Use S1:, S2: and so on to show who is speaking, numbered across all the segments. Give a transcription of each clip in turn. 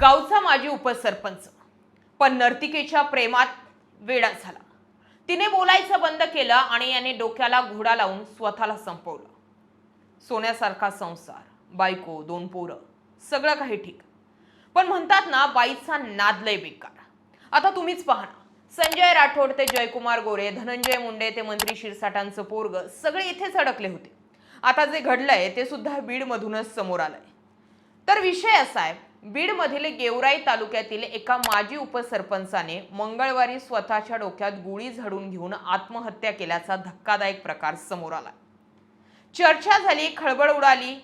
S1: गावचा माजी उपसरपंच. पण नर्तिकेच्या प्रेमात वेडा झाला. तिने बोलायचं बंद केलं आणि याने डोक्याला घोडा लावून स्वतःला संपवलं. सोन्यासारखा संसार बायको दोन पोरं सगळं काही ठीक. पण म्हणतात ना बाईचा नाद लय बेकार. आता तुम्हीच पहा ना संजय राठोड ते जयकुमार गोरे धनंजय मुंडे ते मंत्री शिरसाटांचं पोरग सगळे इथेच अडकले होते. आता जे घडलंय ते सुद्धा बीडमधूनच समोर आलंय. तर विषय असा आहे बीडमधील गेवराई तालुक्यातील एका माजी उपसरपंचाने मंगळवारी स्वतःच्या डोक्यात गोळी झाडून घेऊन आत्महत्या केल्याचा धक्कादायक प्रकार समोर आला. चर्चा झाली खळबळ उडाली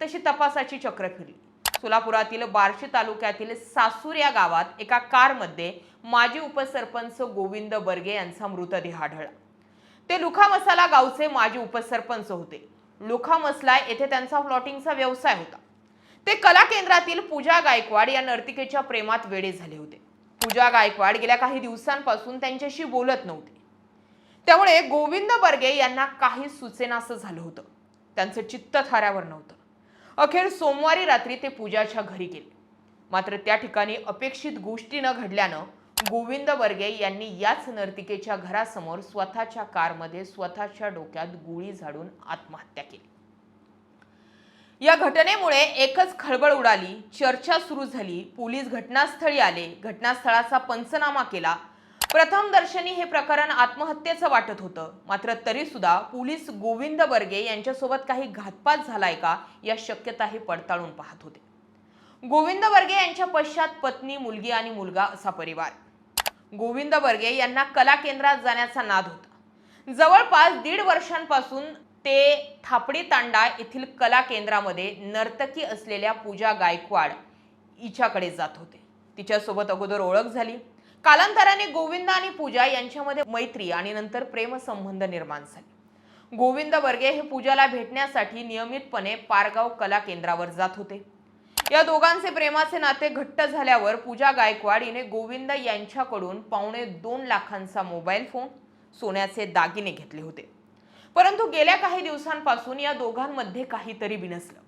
S1: तशी तपासाची चक्र फिरली. सोलापुरातील बार्शी तालुक्यातील सासूर या गावात एका कारमध्ये माजी उपसरपंच गोविंद बर्गे यांचा मृतदेह आढळला. ते लुखा मसाला गावचे माजी उपसरपंच होते. लुखा मसला येथे त्यांचा प्लॉटिंगचा व्यवसाय होता. ते कला केंद्रातील पूजा गायकवाड या नर्तिकेच्या प्रेमात वेडे झाले होते. पूजा गायकवाड गेल्या काही दिवसांपासून त्यांच्याशी बोलत नव्हते. त्यामुळे गोविंद बर्गे यांना काही सुचेनासं झालं होतं. त्यांचं चित्त थाऱ्यावर नव्हतं. अखेर सोमवारी रात्री ते पूजाच्या घरी गेले. मात्र त्या ठिकाणी अपेक्षित गोष्टी न घडल्यानं गोविंद बर्गे यांनी याच नर्तिकेच्या घरासमोर स्वतःच्या कारमध्ये स्वतःच्या डोक्यात गोळी झाडून आत्महत्या केली. या घटनेमुळे एकच खळबळ उडाली. चर्चा सुरू झाली. पोलीस घटनास्थळी आले. घटनास्थळाचा पंचनामा केला. प्रथम दर्शनी हे प्रकरण आत्महत्येचं वाटत होतं. मात्र तरी सुद्धा पोलीस गोविंद बर्गे यांच्यासोबत काही घातपात झालाय का या शक्यता हे पडताळून पाहत होते. गोविंद बर्गे यांच्या पश्चात पत्नी मुलगी आणि मुलगा असा परिवार. गोविंद बर्गे यांना कला केंद्रात जाण्याचा नाद होता. जवळपास दीड वर्षांपासून ते थापडी तांडा येथील कला केंद्रामध्ये नर्तकी असलेल्या पूजा गायकवाड हिच्याकडे जात होते. तिच्यासोबत अगोदर ओळख झाली. कालांतराने गोविंद आणि पूजा यांच्यामध्ये मैत्री आणि नंतर प्रेमसंबंध निर्माण झाले. गोविंद वर्गे हे पूजाला भेटण्यासाठी नियमितपणे पारगाव कला केंद्रावर जात होते. या दोघांचे प्रेमाचे नाते घट्ट झाल्यावर पूजा गायकवाड हिने गोविंद यांच्याकडून पावणे दोन लाखांचा मोबाईल फोन सोन्याचे दागिने घेतले होते. परंतु गेल्या काही दिवसांपासून या दोघांमध्ये काहीतरी बिनसलं.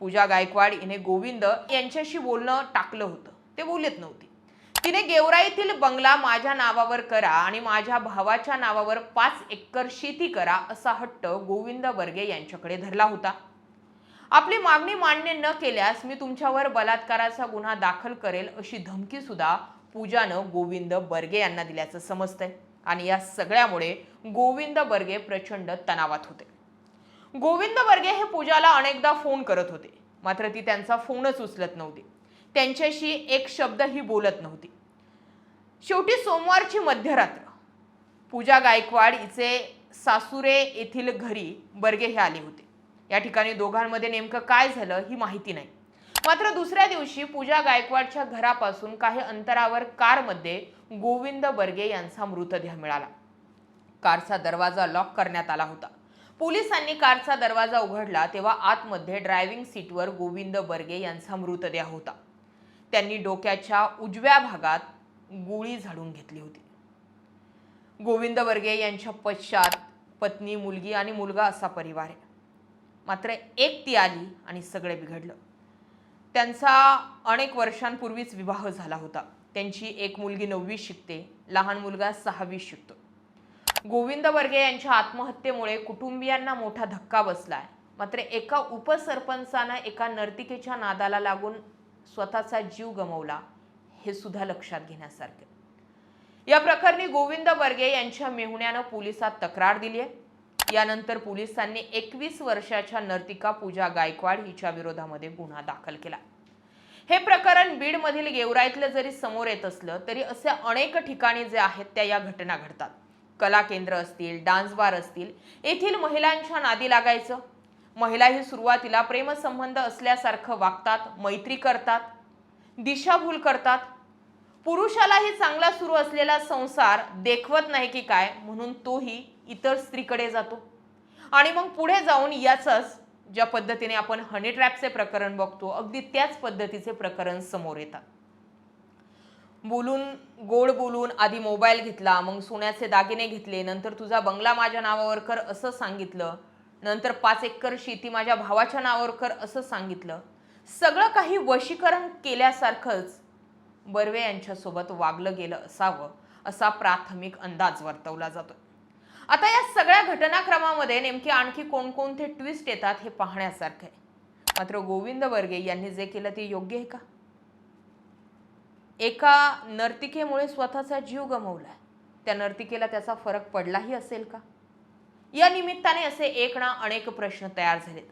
S1: पूजा गायकवाड हिने गोविंद यांच्याशी बोलणं टाकलं होतं. ते बोलत नव्हती. तिने गेवराईतील बंगला माझ्या नावावर करा आणि माझ्या भावाच्या नावावर पाच एकर शेती करा असा हट्ट गोविंद बर्गे यांच्याकडे धरला होता. आपली मागणी मान्य न केल्यास मी तुमच्यावर बलात्काराचा गुन्हा दाखल करेल अशी धमकी सुद्धा पूजानं गोविंद बर्गे यांना दिल्याचं समजतंय. आणि या सगळ्यामुळे गोविंद बर्गे प्रचंड तणावात होते. गोविंद बर्गे हे पूजाला अनेकदा फोन करत होते. मात्र ती त्यांचा फोनच उचलत नव्हती. त्यांच्याशी एक शब्दही बोलत नव्हती. शेवटी सोमवारची मध्यरात्र पूजा गायकवाड हिचे सासुरे येथील घरी बर्गे हे आले होते. या ठिकाणी दोघांमध्ये नेमकं काय झालं ही माहिती नाही. मात्र दुसऱ्या दिवशी पूजा गायकवाडच्या घरापासून काही अंतरावर कारमध्ये गोविंद बर्गे यांचा मृतदेह मिळाला. कारचा दरवाजा लॉक करण्यात आला होता. पोलिसांनी कारचा दरवाजा उघडला तेव्हा आतमध्ये ड्रायव्हिंग सीटवर गोविंद बर्गे यांचा मृतदेह होता. त्यांनी डोक्याच्या उजव्या भागात गोळी झाडून घेतली होती. गोविंद बर्गे यांच्या पश्चात पत्नी मुलगी आणि मुलगा असा परिवार आहे. मात्र एक ती आली आणि सगळे बिघडलं. त्यांचा अनेक वर्षांपूर्वीच विवाह झाला होता. त्यांची एक मुलगी नववी शिकते लहान मुलगा सहावी शिकतो. गोविंद वर्गे यांच्या आत्महत्येमुळे कुटुंबियांना मोठा धक्का बसलाय. मात्र एका उपसरपंचानं एका नर्तिकेच्या नादाला लागून स्वतःचा जीव गमावला हे सुद्धा लक्षात घेण्यासारखे. या प्रकरणी गोविंद बर्गे यांच्या मेहुण्यानं पोलिसात तक्रार दिली आहे यानंतर पोलिसांनी एकवीस वर्षाच्या नर्तिका पूजा गायकवाड हिच्या विरोधामध्ये गुन्हा दाखल केला. हे प्रकरण बीडमधील गेवराईतलं जरी समोर येत असलं तरी असे अनेक ठिकाणी जे आहेत त्या या घटना घडतात. कला केंद्र असतील डान्स बार असतील येथील महिलांच्या नादी लागायचं. महिलाही सुरुवातीला प्रेमसंबंध असल्यासारखं वागतात मैत्री करतात दिशाभूल करतात. पुरुषालाही चांगला सुरू असलेला संसार देखवत नाही की काय म्हणून तोही इतर स्त्रीकडे जातो. आणि मग पुढे जाऊन याचाच ज्या पद्धतीने आपण हनी ट्रॅपचे प्रकरण बघतो अगदी त्याच पद्धतीचे प्रकरण समोर येतात. बोलून गोड बोलून आधी मोबाईल घेतला मग सोन्याचे दागिने घेतले नंतर तुझा बंगला माझ्या नावावर कर असं सांगितलं नंतर पाच एकर शेती माझ्या भावाच्या नावावर कर असं सांगितलं. सगळं काही वशीकरण केल्यासारखंच बर्वे यांच्यासोबत वागलं गेलं असावं असा प्राथमिक अंदाज वर्तवला जातो आता या सगळ्या घटनाक्रमामध्ये नेमके आणखी कोणकोणते ट्विस्ट येतात हे पाहण्यासारखं आहे. मात्र गोविंद बर्गे यांनी जे केलं ते योग्य आहे का? एका नर्तिकेमुळे स्वतःचा जीव गमवला त्या नर्तिकेला त्याचा फरक पडलाही असेल का? या निमित्ताने असे एक ना अनेक प्रश्न तयार झालेत.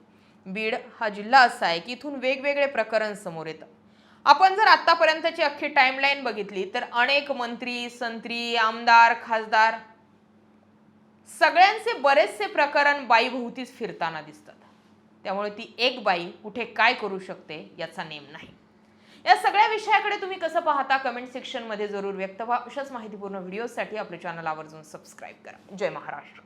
S1: बीड हा जिल्हा असा आहे की इथून वेगवेगळे प्रकरण समोर येतं. आपण जर आत्तापर्यंतची अख्खी टाईमलाईन बघितली तर अनेक मंत्री संत्री आमदार खासदार सगळ्यांचे बरेचसे प्रकरण बाईभोवतीच फिरताना दिसतात. त्यामुळे ती एक बाई कुठे काय करू शकते याचा नेम नाही. या सगळ्या विषयाकडे तुम्ही कसं पाहता कमेंट सेक्शनमध्ये जरूर व्यक्त व्हा. अशाच माहितीपूर्ण व्हिडिओसाठी आपले चॅनल आवर्जून सबस्क्राईब करा. जय महाराष्ट्र.